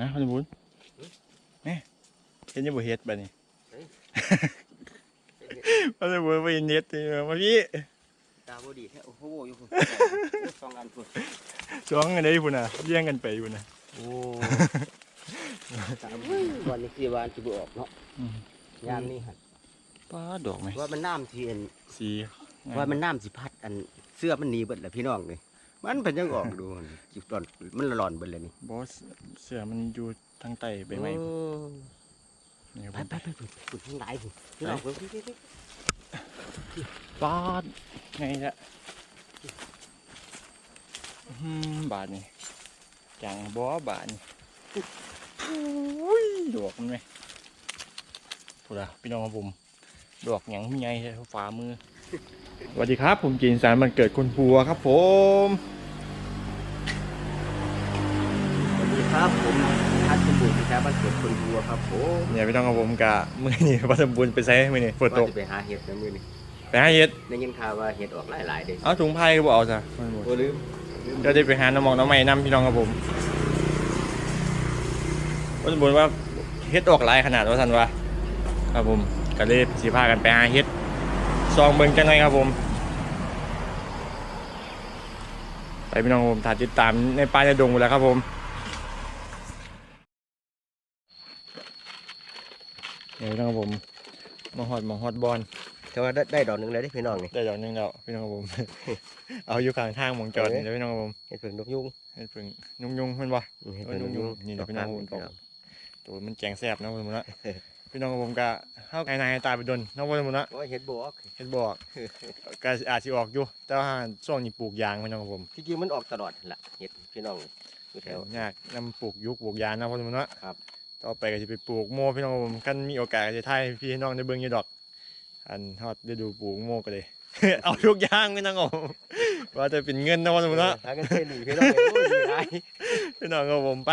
นะพ่อสมบูรณ์นี่เห็นยังบ่เฮ็ดบัดนี้พ่อสมบูรณ์บ่เห็นเฮ็ดนี่มาพี่ตาบดีแท้โอ้โหอยู่พุ่นสองอันพุ่นสองอันใดพุ่นน่ะเลี้ยงกันไปพุ่นน่ะโอ้ตาวันนี้คือวานสิบ่ออกเนาะอืมยามนี้หั่นป้าดอกไหมว่ามันน้ำที่อันสีว่ามันน้ำสิพัดอันเสื้อมันหนีเบิดแหละพี่น้องนี่ มันเป็นยังออกดูหั่นจิบตอนมันละลอนเบิดเลยนี่บอสเสือมันอยู่ทางใต้ไปไหมโอ้นี่ครับไปไปไปพุ่นพุ่นทั้งหลายพุ่นพี่น้องเพิ่นพี่พี่ป้าดไงละอื้อหือบาทนี่จังบ่บาทนี่อุ้ยดอกมันไหมพูดอะพี่น้องครับผมดอกหยังมีไงใช่ฝ่ามือ สวัสดีครับ ผมกินสารมันเกิดคนพัวครับผม สวัสดีครับผมทัดสมบูรณ์ที่แท้บ้านเกิดคนบัวครับผมเนี่ยพี่น้องครับผมกะมือนี่วัสมบูรณ์ไปใช้มือนี่ฝนตว่ากจะไปหาเห็ดนะมื้อนี้ไปหาเห็ดได้ยินข่าวว่าเห็ดออกหลายๆเด้เอาถุงผ้าก็บเอาจ้ะวัสมบูรณ์โอ้ลืมก็ได้ไปหาน้ำหมองน้ำใหม่น้ำพี่น้องครับผมวัสมบูรณ์ว่าเฮ็ดออกหลายขนาดว่าท่านว่าครับผมก็เลยสีพากันไปหาเฮ็ด ซองเบิ่งจังไงครับผม ไปพี่น้องครับผมถ่ายติดตามในป่าในดงหมดแล้วครับผมเนี่ยพี่น้องครับผมมาฮอดมาฮอดบอลแต่ว่าได้ได้ดอกหนึงเลยเด้พี่น้องนี่ได้ดอกหนึงแล้วพี่น้องครับผม เอาอยู่ข้างทางหมองจอดนี่เด้อพี่น้องครับผมเห็ดเพิ่งนกยุงเฮ็ดเพิ่งยุ่งๆเพิ่นบ่เห็ดเออเพิ่งนกยุงนี่ดอกพี่น้องกลางผมพี่น้องตัวมันแจงแซ่บนะพุ่นพุ่นละ พี่น้องกับผมก็เข้าไอ้นายตายไปดนน้องพุ่นพุ่นละโอ้ยเห็ดบวกเฮ็ดบอกก็อาจสิออกอยู่ แต่ว่าช่วงนี้ปลูกยางพี่น้องกับผมที่จริงมันออกตลอดนั่นล่ะเห็ดพี่น้องอยู่แถว ยากนำปลูกยุคปลูกยางนะพุ่นพุ่นละครับ ต่อไปก็สิไปปลูกโมพี่น้องกับผมกันมีโอกาสก็สิถ่ายให้พี่น้องได้เบิ่งอยู่ดอก อันฮอดได้ดูปลูกโมก็เลย เอาทุกอย่างพี่น้องกับผมว่าจะเป็นเงินนะพุ่นพุ่นละหากันเส้นหนีพี่น้องเห็ดโอ้ยมีหลายพี่น้องกับผมไป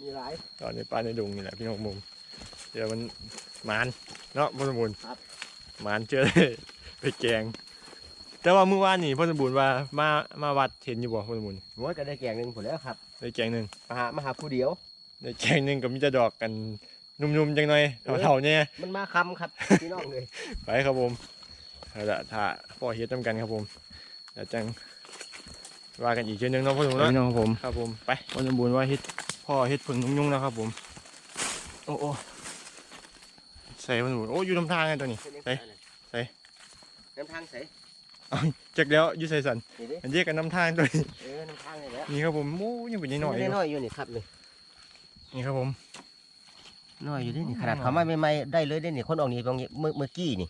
มีหลายตอนในป่าในดงนี่แหละพี่น้องมุม เดี๋ยวมันหมานเนาะพ่อสมบูรณ์ครับ หมานเจอได้ไปแกง แต่ว่าเมื่อวานนี่พ่อสมบูรณ์ว่ามามาวัดเห็นอยู่บ่พ่อสมบูรณ์หัวก็ได้แกงหนึ่งผลแล้วครับได้แกงหนึ่งมาหามาหาผู้เดียว ได้แกงหนึ่งก็มีแต่ดอกกันนุ่มๆจังหน่อยเออเท่าๆเนี่ย มันมาคำครับพี่น้องเลยไปครับผมเอาละถ้าพ่อเฮ็ดทำกันครับผมเดี๋ยวจังว่ากันอีกเช่นนึงเนาะพ่อสมบูรณ์เนาะ พี่น้องครับผม ครับผมไปพ่อสมบูรณ์ว่าเฮ็ดพ่อเฮ็ดผึ่งนุ่งๆนะครับผม โอ้โอ้ใส่พ่อสมบูรณ์โอ้อยู่ลำทางไงตัวนี้ไปไปน้ำทางใส่จากแล้วอยูไซสันนี่ดิอันเรียกกันน้ำทางตัวนี้เออน้ำทางนี่แหละนี่ครับผมโอ้ยังเป็นนิดหน่อยอยู่น้อยๆอยู่นี่ครับนี่นี่ครับผมน้อยอยู่ดินี่ขนาดเขาไม่ใหม่ๆได้เลยได้นี่คนออกนี่ตรงนี้เมื่อเมื่อกี้นี่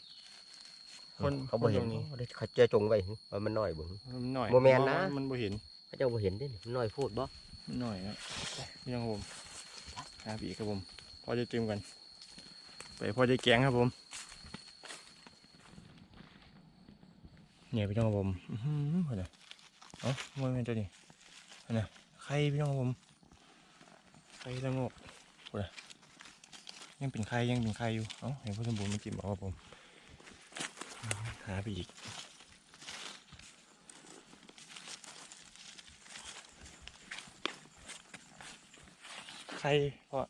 คนเขาบ่เห็นคตรงนี้เขาได้เขาเจอจงไว้ว่ามันน้อยเบ่งมันหน่อยบ่แม่นนะมันบ่เห็นเขาเจ้าบ่เห็นเด้นี่มันน้อยพูดบ่มันหน่อยครับนี่ครับผมครับอีกครับผมพอจะจืมกัน ไปพอจะแกงครับผม เนี่ยพี่น้องครับผมอือหือเห็นไหมเอ้ามันเป็นตัวนี้เห็นไหมไข่พี่น้องครับผมไข่ละโงกโอ้ยยังเป็นไข่ยังเป็นไข่อยู่ เอ้าเห็นพ่อสมบูรณ์ไม่จิ้มเอาครับผม หาไปอีกใครพ่อ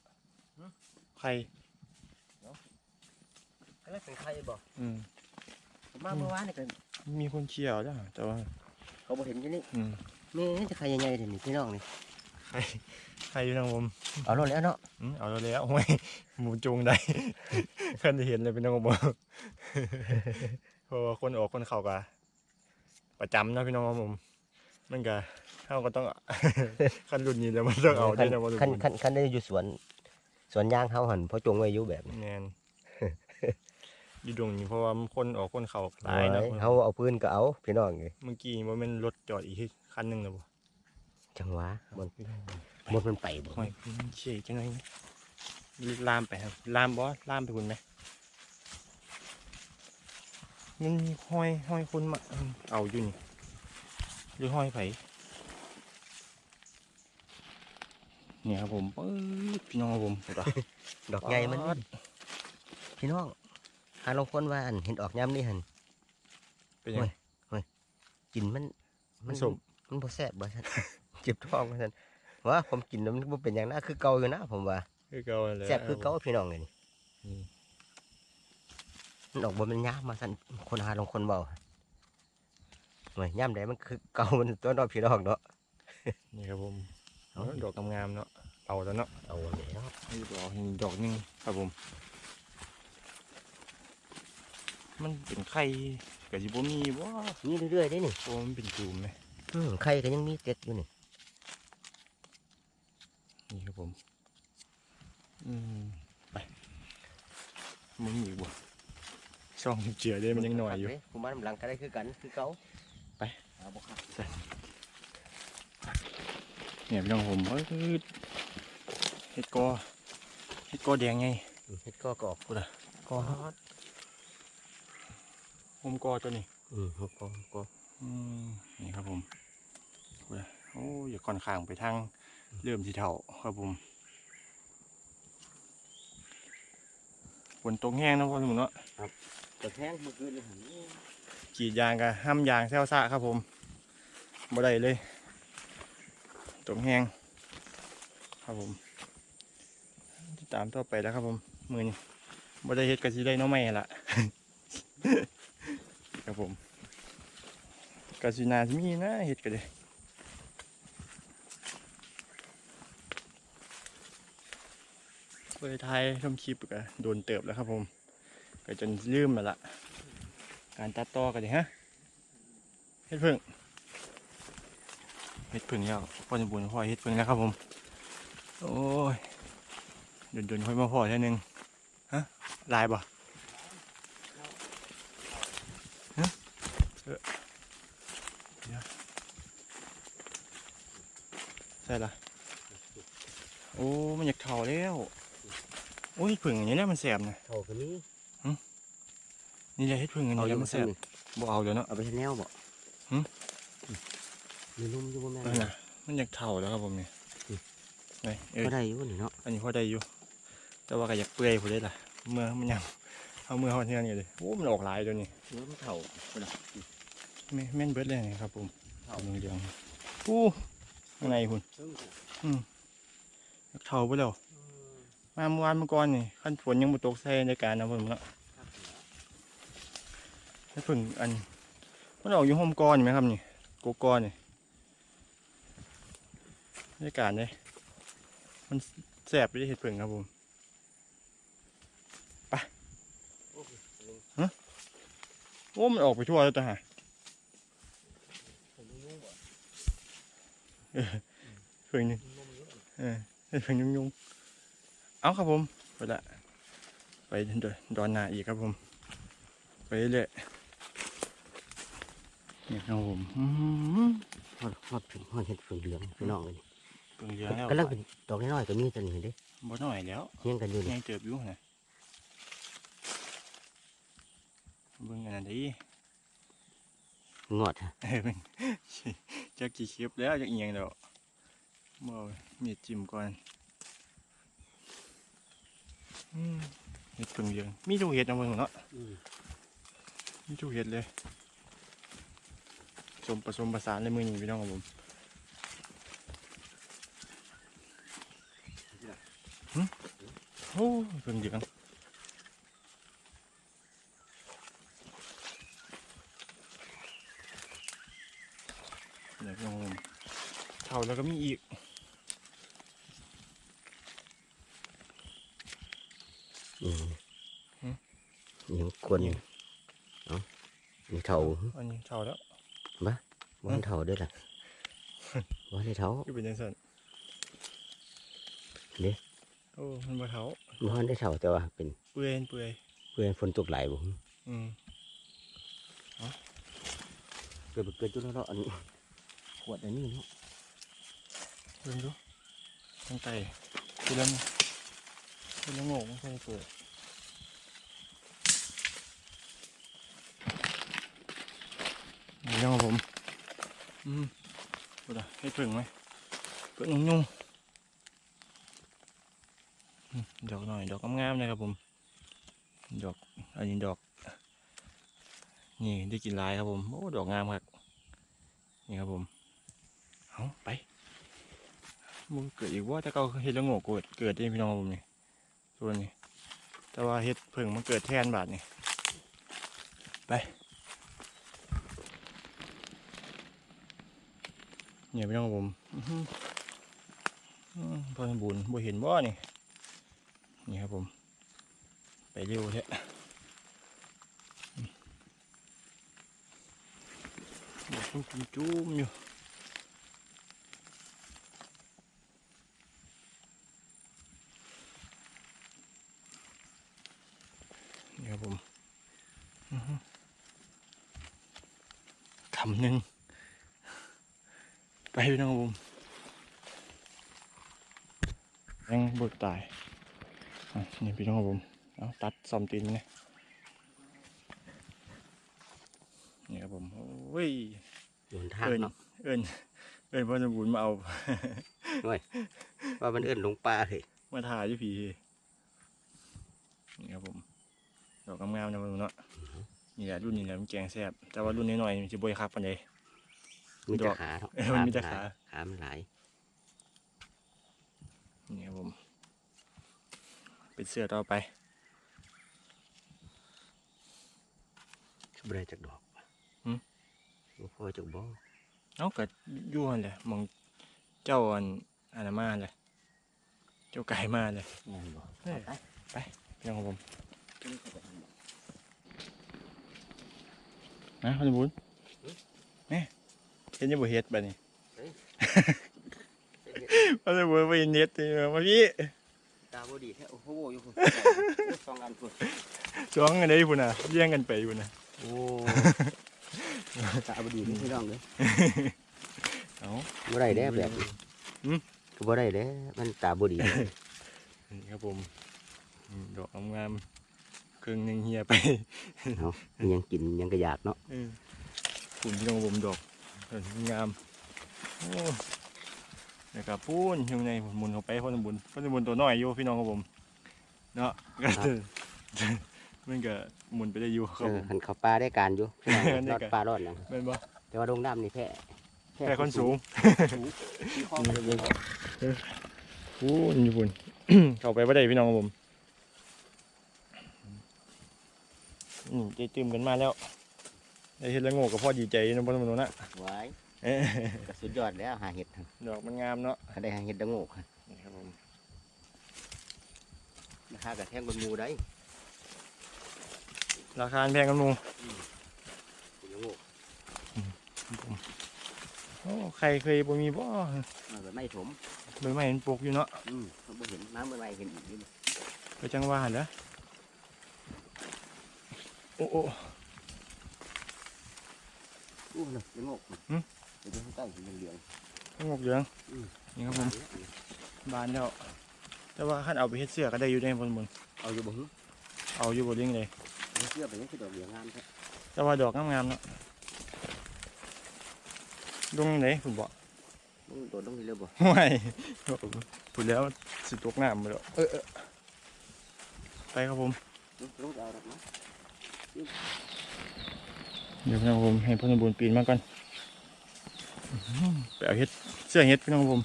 ใคร อันนั้นเป็นใครบ่อืมผมมาเมื่อวานนี่ก็มีคนเชียวจ้ะแต่ว่า เขาบ่เห็นอยู่นี่อืมนี่จะใครใหญ่ๆเด้นี่พี่น้องนี่ใครใครอยู่ทางผมเอาลงแล้วเนาะอืมเอาแล้วโอ้ยหมูจูงได้คันจะเห็นเลยเป็นน้องผมเพราะว่าคนออกคนเข้ากะประจำนะพี่น้องผมมันก็เขาก็ต้องขั้นรุ่นนี้แล้วมันต้องเอาได้นะว่าทุกคันคนคันคันได้อยู่สวนสวนยางเขาหั่นเพราะจงไว้อยู่แบบนี้แมน อยู่ตรงนี้เพราะว่ามันคนออกคนเขาตายนะโอ้เขาเอาปืนก็เอาพี่น้องนี่เมื่อกี้ว่ามันรถจอดอีกคันหนึ่งนะบ่จังหวะมันพี่น้องมันมันไปบ่หอยมันเชี่ยจังไงลามไปครับลามบอสลามไปคุณไหมมันมีห้อยห้อยคนมาเอาอยู่นี่หรือห้อยไผเนี่ยครับผมปื๊ดพี่น้องครับผมเห็นปะดอกใหญ่มันนี่พี่น้อง หาลงคนว่าอันเห็นออกยามนี่หั่นเป็นยังไงกินมัน มันสมมันบ่แซ่บบ่ซั่นเจ็บท้องว่าซั่นว่าผมกินแล้วมันบ่เป็นอย่างนั้นคือเก่าอยู่นะผมว่าคือเก่าเลยแซ่บคือเก่าพี่น้องเลยนี่อืมมันออกบ่แมันยามมาสั่นคนหาลงคนเบาหน่วยย่ำใดมันคือเก่ามันตัวน้อยพี่น้องเนาะนี่ครับผมเอาดอกงามๆเนาะเอาแล้วเนาะเอาแล้วนี่ดอกนี่ดอกหนึงครับผม มันเป็นไข่กับสิบ่มีบ่นี่เรื่อยๆได้นี่โอ้มันเป็นจูมไหมอืมไข่ก็ยังมีเต็ดอยู่นี่นี่ครับผมอืมไปมันมีอีกบ่ช่องเจือได้มันยังหน่อยอยู่ผมว่าน้ำหลังก็ได้คือกันคือเก่าไปเอาบ่ครับเนี่ยพี่น้องผมเอ้ยเห็ดกอเห็ดกอแดงไงอืมเฮ็ดก็กรอบกูละกอ ผมกอตัวนี้ อืมเฮ็ดก็ก็อืมนี่ครับผมกูละโอ้อย่าค่อนข้างไปทางเริ่มสีเทาครับผมฝนตกแห้งนะพ่อสมุนเนาะกระแทงเมื่อคืนนี่หั่นกรีดยางกับห้ามยางแซวซะครับผมบ่ได้เลยตกแห้งครับผมติดตามต่อไปแล้วครับผมมือนี้บ่ได้เฮ็ดกะสิได้หน้องใหม่ละ ครับผมกะสินาสิมีนะเฮ็ดก็ได้เคยถ่ายทำคลิปก็โดนเติบแล้วครับผม ก็จนลืมมาละ การตัดต่อกันดิฮะเฮ็ดพึ่งเฮ็ดพึ่งแล้วพ่อจะบุญพ่อเฮ็ดพึ่งแล้วครับผม โอ้ยเดินๆค่อยมาพ่อเท่านึงฮะลายบ่ฮะเออเดี๋ยว ใช่ละโอ้ มันอยากเข่าแล้วโอ้ยเฮ็ดพึ่งอย่างนี้แหละมันแสบนะเท่ากันนี้นี่แหละเฮ็ดพึ่งอันเอานี้อแหยู่ละบ่มันแสซั่นบบ่เอาเดี๋ยวเนาะเอาไปให้แนวบ่หึมีนุ่มอยู่บ่แม่นเออนะมันอยากเท่าแล้วครับผมเนี่ยอืมไงเออก็ได้อยู่นี่เนาะอันนี้พอได้อยู่ แต่ว่าก็อยากเปื่อยพอได้ล่ะเมื่อมันยังเอาเมื่อเขาเที่ยงนี่เลยโอ้มันออกหลายตัวนี้เนื้อมันเท่าแม่แม่นเบิดเลยนี่ครับผมเท่าเอาเรื่องๆอู้ข้างในคุณซึ่งอยากเท่าไปแล้วมาเมื่อวานเมื่อก่อนนี่ขั้นฝนยังบ่ตกใส่ในการนะเพิ่นเนาะให้เพิ่งอันมันออกอยู่โฮมก้อนนี่ไหมครับนี่โกกอนนี่ในการเลยมันแสบไปได้เห็ดเพิ่งครับผมโอ้มันออกไปทั่วแล้วตัวหา เออเพิ่งนึงเออเพิ่งยุ่งยุ่งๆเอาครับผมไปละไปดอนดอนนาอีกครับผม ไปเรื่อยเนี่ยครับผมอื้อหือฮอดฮอดถึงฮอดเฮ็ดฝืนเหลืองพี่น้องเลยเพิ่งเลี้ยงแล้วกำลังเป็นดอกน้อยๆก็มีตัวนี้เด้บ่หน่อยแล้วเฮียงกันอยู่ยังเติบอยู่นะเบิ่งอันนั้นดิ งอดฮะเออเป็นจะกี่คลิปแล้วจะเอียงแล้วบ่เอามีดจิ้มก่อนอืมเห็ดเพิ่งเลี้ยงมีทุกเห็ดนะเพิ่งเนาะมีทุกเห็ดเลยผสมผสมผสานเลยมือนี้พี่น้องครับผมหึโอ้เพิ่งเลี้ยงเดี๋ยวพี่น้องครับผมเท่า แล้วก็มีอีก อืมหึยังกวนเอ้านี่เท่าอันนี้เท่าแล้วบ่ทันเท่าเด้อล่ะบ่ได้เท่าก็เป็นยังไงเด้โอ้มันบ่เท่าบ่ทันได้เท่าแต่ว่าเป็นเปื่อยเปื่อยเพื่อนฝนตกหลายบ่อืมเกิดบ่เกิดจุดแล้วเนาะอันนี้ขวดอันนี้เนาะ เบิ่งดูตั้งใจคือแล้วคือแล้วโง่ไม่ใช่เปิดนี่ยังครับผม อืมดูดะให้เพิ่งไหมเพิ่งยุ่งๆดอกหน่อยดอกงามๆเลยครับผม ดอกอันนี้ดอก นี่ได้กินลายครับผม โอ้ ดอกงามครับ นี่ครับผม มันเกิดอีกว่าถ้าเขาเฮ็ดแล้วโง่เกิดเกิดได้พี่น้องผมนี่ส่วนนี้แต่ว่าเฮ็ดเพิ่งมันเกิดแทนบาทนี่ไปเนี่ยพี่น้องผมอื้อหืออืมพอสมบูรณ์บ่เห็นบ่นี่นี่ครับผม ไปเร็วแท้อืมกจุ่มจุ่มอยู่ นี่ครับผมอื้อหือคำหนึ่งไปพี่น้องครับผมยังบด ตายอะนี่พี่น้องครับผมเอาตัดซอมตีนนะนี่ครับผมโอ้ยโดนทางเอิญเนาะเอิญเอิญพ่อสมบูรณ์มาเอาว่ามันเอิ้นลงปลาเลยมาถ่ายอยู่พี่นี่ครับผมดอกงามๆนะมึงเนาะนี่แหละรุ่นนี้แหละมันแกงแซ่บแต่ว่ารุ่นน้อยๆมันจะบวยครับปันใดมีดแต่อกขาเนาะเออมันมีแต่ขาขามันหลายนี่ครับผม เป็นเสื้อต่อไปชุบได้จากดอกหืมบ่พอจากบ่เอ้าก็อยู่หันแหละมองเจ้าอันอันนั้นมาเลยเจ้าไก่มาเลยงานบ่เออพี่น้องครับผมนะพ่อสมบูรณ์นี่เห็นอยังบ่เฮ็ดแบบนี้พ่อสมบูรณ์ไปเห็นเฮ็ดเลยมาพี่ตา บ่ดีแท้โอ้โหอยู่พุ่นสองอันพุ่นสองอันนี้พุ่นน่ะเลี้ยงกันไปพุ่นน่ะโอ้ตาบ่ดีพี่น้องเด้อเอ้าบ่ได้เด้แบบนี้หืมก็บ่ได้เด้มันตาบ่ดีนี่ครับผมอืมดอกงามๆครึ่งหนึงเหี่ยไปเนาะมันยังกินยังก็อยากเนาะเออปุ่นที่น้องผมดอกเอองามโอ้ แล้วก็ปูนอยู่ในหมุนเข้าไปพ่อสมบุญพ่อสมบุญตัวน้อยอยู่พี่น้องครับผม เนาะก็มันก็หมุนไปได้อยู่คเอรับอผมหันเขาปลาได้การอยู่น้องได้รอดปลารอดหยังเป็นบ่แต่ว่าลงน้ำนี่แพ้แค่คนสูงมีข้อนี่ครับผมปูนอยู่ปุ่นเข้าไปไม่ได้พี่น้องครับผมอืมใจตื่มกันมาแล้วได้เห็นแล้วโง่กับพ่อดีใจนะพ่อสมบุญนะไว้ สุดยอดแล้วหาเห็ดดอกมันงามเนาะถ้าได้หาเห็ดดังโงกนี่ครับผมราคากระแทงบนหมูได้ ราคาแพงกันมูดังโงกโอ้ใครเคยบ่มีบ่เอาแบบไม่ถมใบไม้มันปลูกอยู่เนาะอืมเขาบ่เห็นน้ำเมื่อไรเห็นอีกนี่ไปจังหว่าหั่นเหรอโอ้โอ้อู้น่ะดังโงกหืม เดี๋ยวใกล้ๆเห็นเหลืองงกเหลืองอืมนี่ครับผมบานแล้วแต่ว่าคันเอาไปเฮ็ดเสื้อก็ได้อยู่ได้บนบนเอาอยู่บ่หึเอาอยู่บ่เลี้ยงเลยเอาเสื้อไปยังคือดอกเหลืองงามแท้แต่ว่าดอกงามๆเนาะลงไหนผมบอกมึงโดดลงไปเลยบ่ไม่พูดแล้วสิตกน้ำไปแล้วเออเออไปครับผมลงลงไปเอาดอกนะเดี๋ยวพี่น้องผมให้พ่อสมบูรณ์ปีนมาก่อนอื้อหือ ไปเอาเฮ็ดเสื้อเฮ็ดพี่น้องผม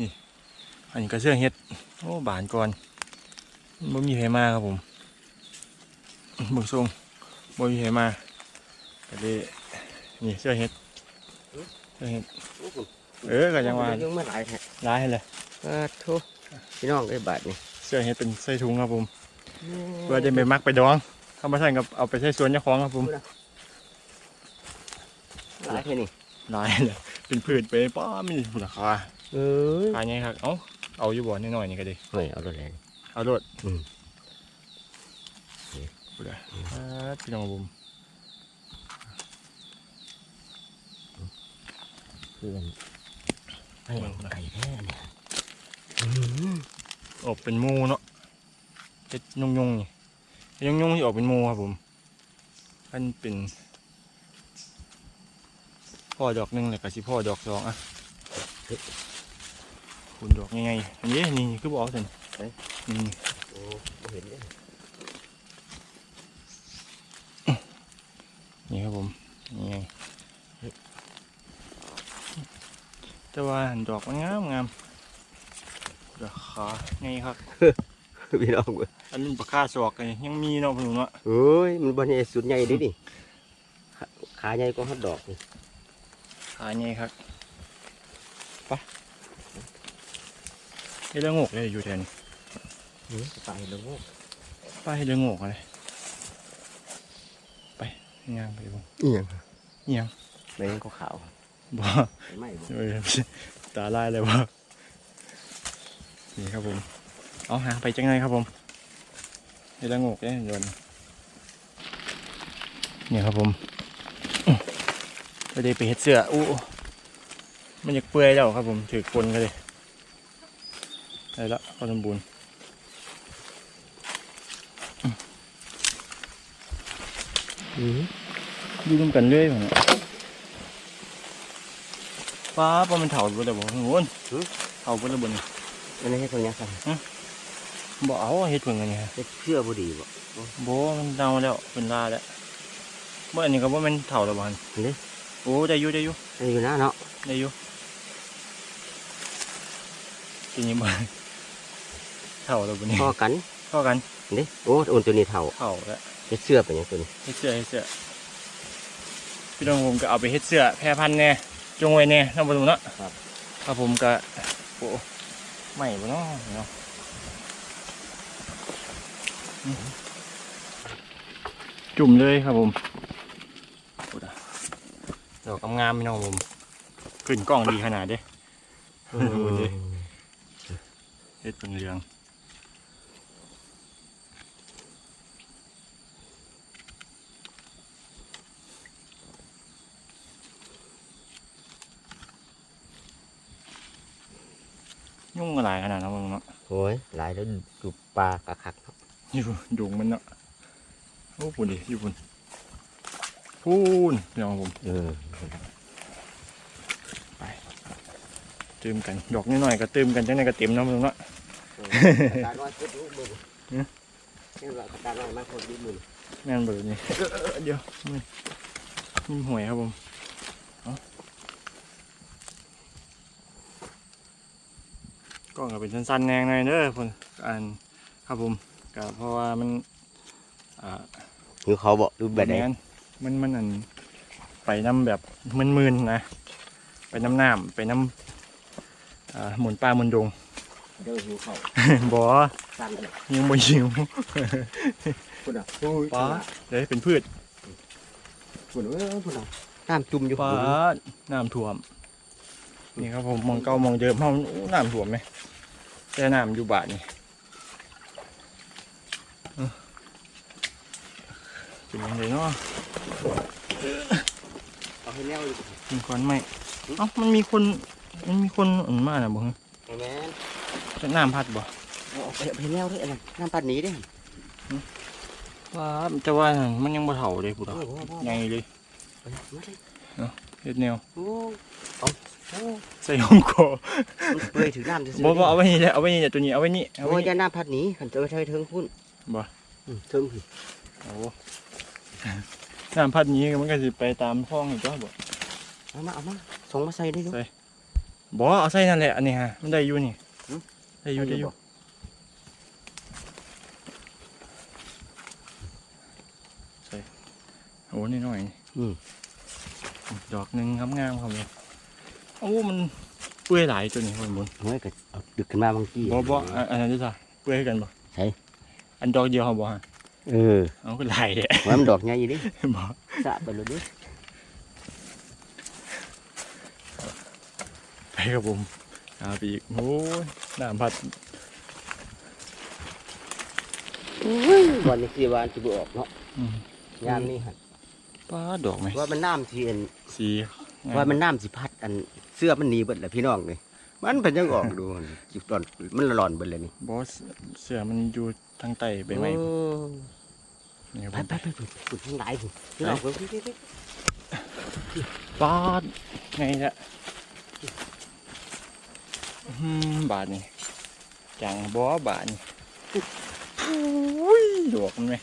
นี่อันนี้ก็เสื้อเฮ็ดโอ้บานก่อนบ่มีใครมาครับผมเบิ่งทรงบ่มีใครมาก็เลยนี่เสื้อเฮ็ดเสื้อเฮ็ดโอ้โหเออก็ยังว่ายังไม่หลายแท้ร้ายให้เลยอ่าโทุพี่น้องเอ้ยบาทนี่เสื้อเฮ็ดเป็นใส่ถุงครับผมเพื่อจะไปมักไปดองทำมาใส่กับเอาไปใส่สวนเจ้าของครับผมหลายแท้นี่ ร้ายเลยเป็นพืชไปป้ามีราคาเอ้ยขายไงครับเอ้าเอาอยู่บ่อน้อยๆนี่ก็ดีเฮ้ยเอารถเลยเอาโลดอืมพูดเลยอ่าพี่น้องผมเพื่อนให้เอาไก่แท้เนี่ยออกเป็นหมูเนาะเจ็ดยงยงๆนี่ยงยงๆที่ออกเป็นหมูครับผมมันเป็น พ่อดอกหนึ่งเลยกับสิพ่อดอกสองอะคุณดอกยังไงอันนี้นี่คือบอกสินี่โอ้บ่เห็นเลยนี่ครับผมนี่ไงแต่ว่าดอกมันงามงามขาไงครับพี่น้องเว้ยอันนี้ปลาค่าศอกไงยังมีเนาะพี่น้องเนาะโอ้ยมันบอลใหญ่สุดใหญ่ดิดิขาขาใหญ่กว่าฮอตดอกนี่ ขาไงครับไปเฮ็ดเรื่องงกเลยอยู่แถวนี้หือไปแล้วโว้ไปเฮ็ดเรื่องงกอะไรไปย่างไปบ่อีหยังอิหยังแมงขาวบ่ๆไม่บ่เออตาลายเลยบ่นี่ครับผมเอาหาไปจังไงครับผมเฮ็ดเรื่องงกเนี่ยโยนเนี่ยครับผมอื้อ ก็ได้ไปเฮ็ดเสื้ออู้มันอยากเปื่อยแล้วครับผมถือคนกันเลยได้ละพอสมบูรณ์อืออยู่ร่วมกันเรื่อยผมป้าป้ามันเถาบ่ได้บ่โหนเถาบ่ได้บ่นี่อันนี้ให้คนยังสั่งบ่เอาเฮ็ดเพิ่นกันเนี่ยเฮ็ดเชื่อบ่ดีบ่บ่มันเน่าแล้วเป็นลาแล้วบ่อันนี้ก็บ่แม่นเถาแล้วบ่หั่นนี่ โอ้ได้อยู่ได้อยู่ได้อยู่นะเนาะได้อยู่ทีนี้บ่เถาแล้วบ่นี่พอกันเข้ากันนี่โอ้อุ่นตัวนี้เท่าเถาแล้วเฮ็ดเสื้อเป็นหยังตัวนี้เฮ็ดเสื้อเฮ็ดเสื้อพี่น้องผมก็เอาไปเฮ็ดเสื้อแพร่พันธุ์แน่จงไว้แน่นำบ่รู้เนาะครับครับผมก็โอ้ไม่บ่เนาะเนาะอืมจุ่มเลยครับผมโอ้ดะ ดอกงามๆพี่น้องผมขึ้นกล้องดีขนาดเด้เออบ่เด้เฮ็ดเป็นเรืองยุ่งอะไรขนาดนั้นมึงเนาะโอ้ยหลายแล้วดูปลากะคักเนาะอยู่ดุงมันเนาะโอ้ปุ่นดิอยู่ปุ่น พูนพี่น้องผมเออตื่มกันดอกนิดหน่อยๆก็ตื่มกันจังไดก็เต็มเนาะมึงเนาะการว่าเฮ็ดรูปมือหือนี่ว่าการว่ามาคนรูปมือแม่นเบิดนี่เออเออเออเดี๋ยวมันนี่หวยครับผมเอากล้องก็เป็นสั้นๆแนงหน่อยเด้อเพิ่นอันครับผมก็เพราะว่ามันอ่าหิวเขาบ่รูปแบบไหน ม่นมันมันอันไปน้ำแบบมึนๆนะ ไปน้ำน้ำไปน้ำอ่าหมุนป่าหมุนดงเด้อหิวเขาบ่สั้นเลยยังบ่หิวคุณอะป้าเดี๋ยวเป็นพืชคุณเออคุณอะน้ำจุ่มอยู่ป้าน้ำท่วม นี่ครับผมมองเก่ามองเดิมเฮาโอ้น้ำท่วมไหมแต่น้ำอยู่บาทนี่เอ้อเป็นยังไงเนาะ เอาให้แนวอยู่มีคนไหมเอ้ามันมีคนมันมีคนอ่อนมาน่ะบ่ฮะเอาแม่นจะน้ำพัดบ่เอาเอาไปเอาไปให้แนวด้วยอันนั้นน้ำปัดหนีเด้ว้าแต่ว่ามันยังบ่เฒ่าเลยพุทธโอ้โหโอ้โหใหญ่เลยเอามาเลยเฮ็ดแนวโอ้เอาโอ้ใส่ห้องคอมันเปื่อยถึงน้ำจะบ่บ่เอาไว้นี่แหละเอาไว้นี่แหละตัวนี้เอาไว้นี่เอาโอ้ไว้ยนี่จะน้ำพัดหนีขันเจอใช้เทิงพุ่นบ่อืมเทิงพุ่นโอ้ น้ำพัดนี้มันก็สิไปตามห้องอีกตัวบ่เอามาเอามาส่งมาใส่ได้ดูใส่บ่เอาใส่นั่นแหละอันนี้ฮะมันได้อยู่นี่หืมได้อยู่ได้อยู่โอ้นี่น้อยนี่อืมดอกหนึงงามๆครับผมโอ้มันเปื่อยหลายตัวนี้คนบนเฮ้ยก็เอาดึกขึ้นมาบางที บ่บ่อันอันนั้นด้วยจ้ะเปื่อยกันบ่ใช่ อันดอกเดียวเขาบ่ฮะ เออเอาก็หลายแหละว่ามันดอกใหญ่อยู่ดิบ่สะไปเลยดิไปครับผมเอาไปอีกโอ้ยน้ำพัดวันนี้สี่วันจะบออกเนาะอืมยามนี้ฮะป้าดอกไหมว่ามันน้ำที่อันสีว่ามันน้ำสิพัดอันเสื้อมันหนีเบิดแหละพี่น้องเลยมันเป็นยังออกดูหั่นจิบตอนมันละลอนเบิดเลยนี่บอสเสือมันอยู่ทางใต้ใบไม้โอ้นี่ครับ ไปผมไปไปไปไปทางไหนพุ่นพี่น้องเพิ่นพี่พี่พี่ป้าดไงละอื้อหือบาทนี่จังบอบาทนี่อุ้ยดอกมันไหม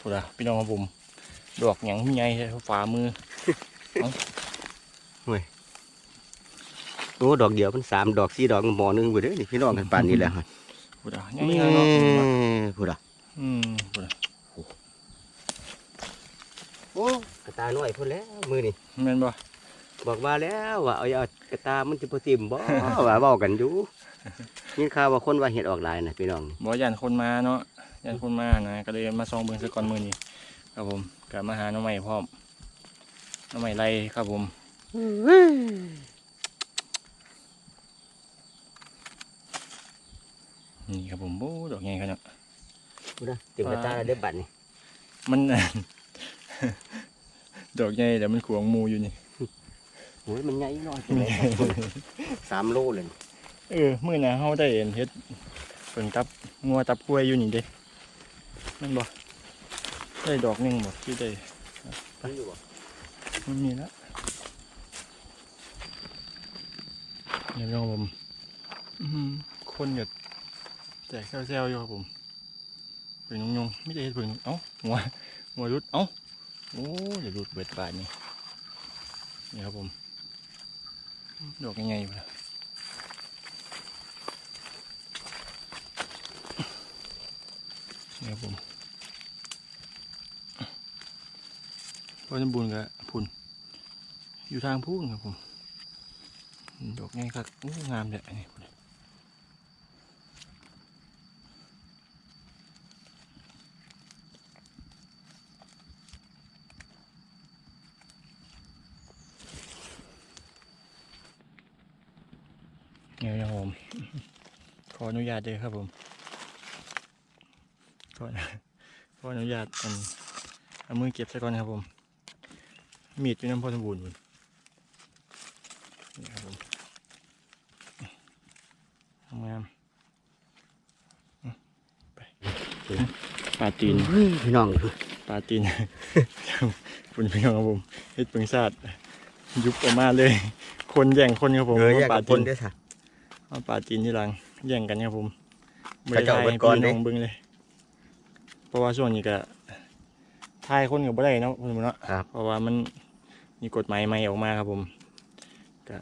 พูดอะพี่น้องครับผมดอกหยังมีไงฝ่ามือเอาโอ้ดอกเดียวมันสามดอกสี่ดอกมันหมอหนึงไปเด้อนี่พี่น้องกันปานนี้แหละพูดอะแม่ง่ายๆเนาะพูดอะ อืมพูดอะ โอ้กระตาน้อยพูดแล้วมือนี่แม่นบ่บอกว่าแล้วว่าเอาเอากระตามันจะพอติมบ่ ว่าเว้ากันอยู่ยินข่าวว่าคนว่าเห็ดออกหลายนะพี่น้องบ่ยันคนมาเนาะยันคนมานะก็เลยมาส่องเบิ่งซะก่อนมื้อนี้ครับผมก็มาหาหน้องใหม่พร้อมหน้องใหม่ไรครับผมนี่ครับผมโอ้ดอกใหญ่ขนาดพูดนะเต็มกระตาแล้วเด้อบัดนี่มัน ดอกใหญ่แต่มันขวางหมูอยู่นี่โอ้ยมันใหญ่น้อยจังเลยสามโลเลยเออมื้อหน่ะเฮาได้เห็นเฮ็ดเพิ่นตับงัวตับกล้วยอยู่นี่เด้แมันบ่ได้ดอกหนึงบ่ที่ได้มันอยู่บ่มันมีแล้วเดี๋ยวลองผมอื้อหือคนหยดแจกแซวๆอยู่ครับผมเป็นยงๆไม่ได้เห็นเพิ่งเอ้าหัวหัวรุดเอ้า โอ้เดี๋ยวรุดเบิดบานี่นี่ครับผมดอกยังไงอยู่นี่ครับผมพอจำบุญกับพุ่นอยู่ทางพูนครับผมดอกไงครับงามเลยอันนี้พุ่นเนี่ยครับ ผมขออนุญาตเลยครับผมขอขออนุญาตอันเอามือเก็บซะก่อนนะครับผม มีดอยู่น้ำพอสมบูรณ์พุ่นนี่ครับผมทำงามอืมไปปลาตีนเฮ้ยพี่น้องปลาตีนคุณพี่น้องครับผมเฮ็ดเปิงซาดยุบออกมาเลย คนแย่งคนครับผมเออแยกปลากับคตีนนเด้อค่ะ เอาปลาตีนที่หลังแย่งกันครับผมกระเจ้าบ่เบิได้ดก่อนให้เด้พี่น้องเบิ่งเลย เพราะว่าช่วงนี้ก็ทายคนกับบ่ได้เนาะคุณผู้เนาะครับ เพราะว่ามันมีกฎหมายใหม่ออกมาครับผมก็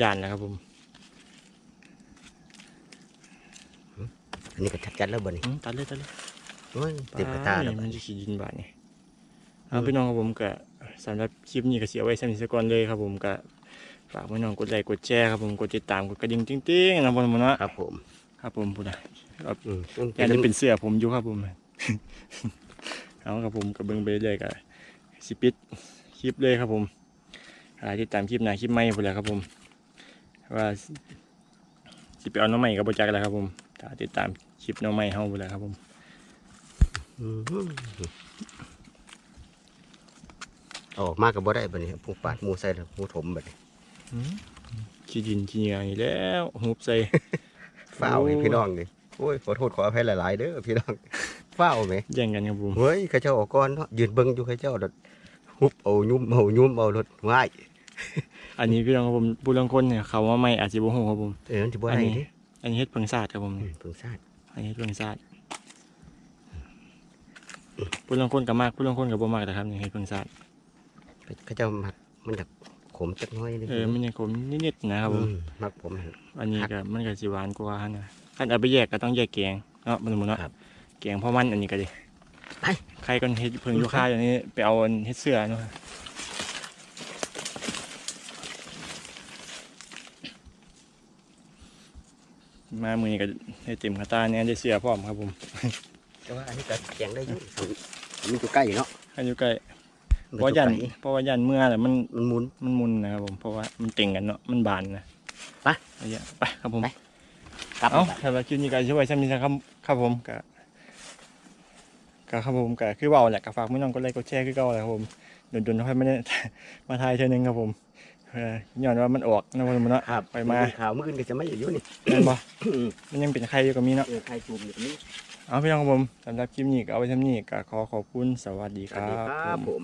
ย่านนะครับผมอันนี้ก็จัดๆแล้วบ่นี่อืมตัดเลยตัดเลยโอ้ยเต็มกระตาแล้วไปบัดมันจะขีดินบาดนี่เอาพี่น้องครับผมก็สำหรับคลิปนี้ก็เสียไว้สำหรับก่อนเลยครับผมก็ ฝากพี่น้องกดไลค์กดแชร์ครับผมกดติดตามกดกระดิ่งติ้งๆนะผมเนาะครับผม ครับผมพูดนะอืมอยากจะเป็นเสื้อผมอยู่ครับผม เอาครับผมกับเบิ้งไปเรื่อยๆกับสิปิดคลิปเลยครับผมหาติดตามคลิปหน้าคลิปใหม่พูดแล้วครับผม ว่าสิไปเอาน้องใหม่กับบจักแล้วครับผมถ้าติดตามคลิปน้องใหม่เฮาพูดแล้วครับผมอืมเอาออกมาก็บ่ได้บัดนี้ผู้ปาดหมูใส่แล้วหมูถมบัดนี้ ขี้ดินขี้เหงื่ออีกแล้วหุบใส่ ฝ้าวให้พี่น้องดิโอ้ยขอโทษขออภัยหลาย ๆ เด้อพี่น้องฝ้าวไหมแย่งกันครับผมเฮ้ยเข้าเจ้าออกก่อนเนาะยืนเบิ่งอยู่เข้าเจ้าดดฮุบเอายุ่มเอายุ่มเอารถง่ายอันนี้พี่น้องครับผมผู้ลางคนเนี่ยเขาว่าไม่อาจจะบ่ฮู้ครับผมเออมันสิบ่ได้เด้อันนี้เฮ็ดเพิงศาสตร์ครับผมอืมเพิ่งทราบอันนี้เพิงศาสตร์ผู้ลางคนก็มากผู้ลางคนก็บ่มากแต่ครับนี่เฮ็ดเพิงศาสตร์เข้าเจ้ามักมันอยาก ขมจักน้อยนึงเออมันยังขมนิดๆนะครับผมมักผมอันนี้ก็มันก็สิหวานกว่านะคันเอาไปแยกก็ต้องแยกแกงเนาะมันสมมุติเนาะแกงพ่อมันอันนี้ก็ดิไปใครก่อนเฮ็ดเพิ่งยูค่าอย่างนี้ไปเอาเฮ็ดเสื้อเนาะมามือนี้ก็ได้เต็มคาตาเนี่ยได้เสื้อพร้อมครับผมแต่ว่าอันนี้ก็แกงได้อยู่มันอยู่ใกล้เนาะอันอยู่ใกล้ เพราะว่ายันอยู่ไกลเพราะว่ายันเมื่อแต่มันมันหมุนมันมุนนะครับผมเพราะว่ามันเต่งกันเนาะมันบานนะไปเอาเยอะไปครับผมไปกลับเอ้าถ้าว่าคลิปนี้ก็ช่วยซ้ำนี้นะครับครับผมก็ก็ครับผมก็คือเว่าแหละก็ฝากพี่น้องกดไลค์กดแชร์คือเก่าแหละครับผมโดนๆค่อยไม่ได้มาถ่ายเท่านึงครับผมเออย้อนว่ามันออกนะผมเนาะครับไปมาข่าวมื้ออื่นก็จะไม่อยู่นี่แม่นบ่มันยังเป็นใครอยู่กับมีเนาะเออใครจูบอยู่นี่เอาพี่น้องครับผมสำหรับคลิปนี้ก็เอาไว้ซ้ำนี้ก็ขอขอบคุณสวัสดีสควัสรัดีบครับผมผม